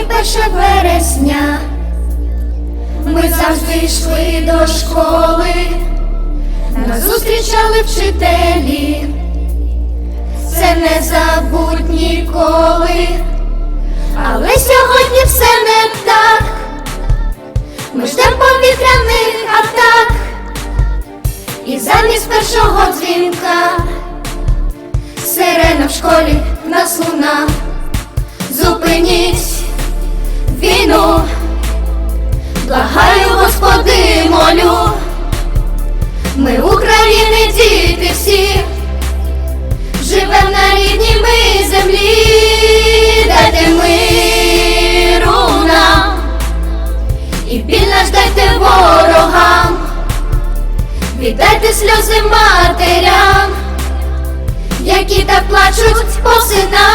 1 вересня. Ми завжди йшли до школи, нас зустрічали вчителі, це не забудь ніколи, але сьогодні все не так. Ми ждем повітряних атак, і замість першого дзвінка сирена в школі нас луна. Молю. Ми України, діти всі, живем на рідній ми землі, дайте миру нам і біль наш дайте ворогам, віддайте сльози матерям, які так плачуть по синам.